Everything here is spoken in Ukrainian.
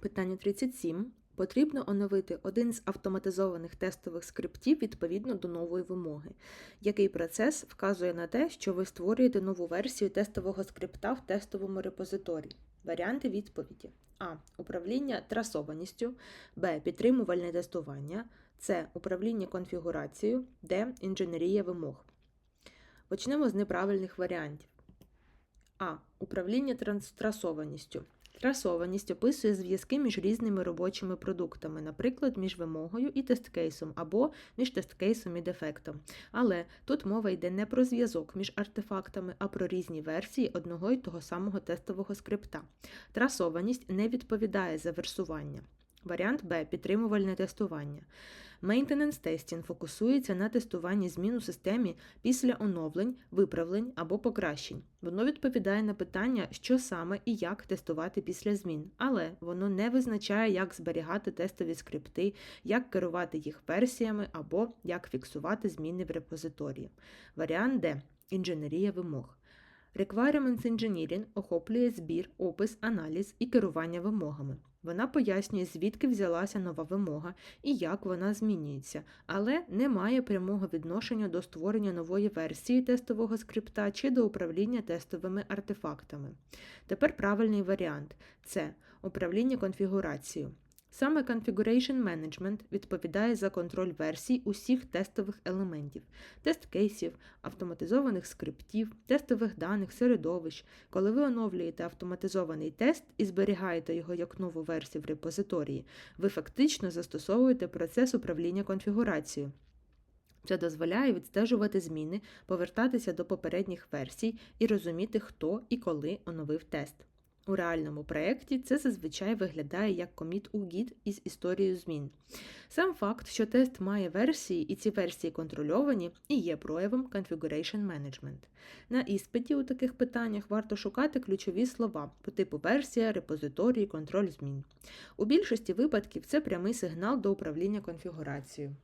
Питання 37. Потрібно оновити один з автоматизованих тестових скриптів відповідно до нової вимоги. Який процес вказує на те, що ви створюєте нову версію тестового скрипта в тестовому репозиторії? Варіанти відповіді: А. Управління трасованістю, Б. Підтримувальне тестування, С. Управління конфігурацією, Д. Інженерія вимог. Почнемо з неправильних варіантів. А. Управління транс- трасованістю. Трасованість описує зв'язки між різними робочими продуктами, наприклад, між вимогою і тесткейсом або між тесткейсом і дефектом. Але тут мова йде не про зв'язок між артефактами, а про різні версії одного й того самого тестового скрипта. Трасованість не відповідає за версування. Варіант Б підтримувальне тестування. Maintenance testing фокусується на тестуванні змін у системі після оновлень, виправлень або покращень. Воно відповідає на питання, що саме і як тестувати після змін, але воно не визначає, як зберігати тестові скрипти, як керувати їх версіями або як фіксувати зміни в репозиторії. Варіант Д інженерія вимог. Requirements Engineering охоплює збір, опис, аналіз і керування вимогами. Вона пояснює, звідки взялася нова вимога і як вона змінюється, але не має прямого відношення до створення нової версії тестового скрипта чи до управління тестовими артефактами. Тепер правильний варіант це управління конфігурацією. Саме Configuration Management відповідає за контроль версій усіх тестових елементів, тест-кейсів, автоматизованих скриптів, тестових даних, середовищ. Коли ви оновлюєте автоматизований тест і зберігаєте його як нову версію в репозиторії, ви фактично застосовуєте процес управління конфігурацією. Це дозволяє відстежувати зміни, повертатися до попередніх версій і розуміти, хто і коли оновив тест. У реальному проєкті це зазвичай виглядає як коміт у Git із історією змін. Сам факт, що тест має версії і ці версії контрольовані, і є проявом Configuration Management. На іспиті у таких питаннях варто шукати ключові слова по типу версія, репозиторій, контроль змін. У більшості випадків це прямий сигнал до управління конфігурацією.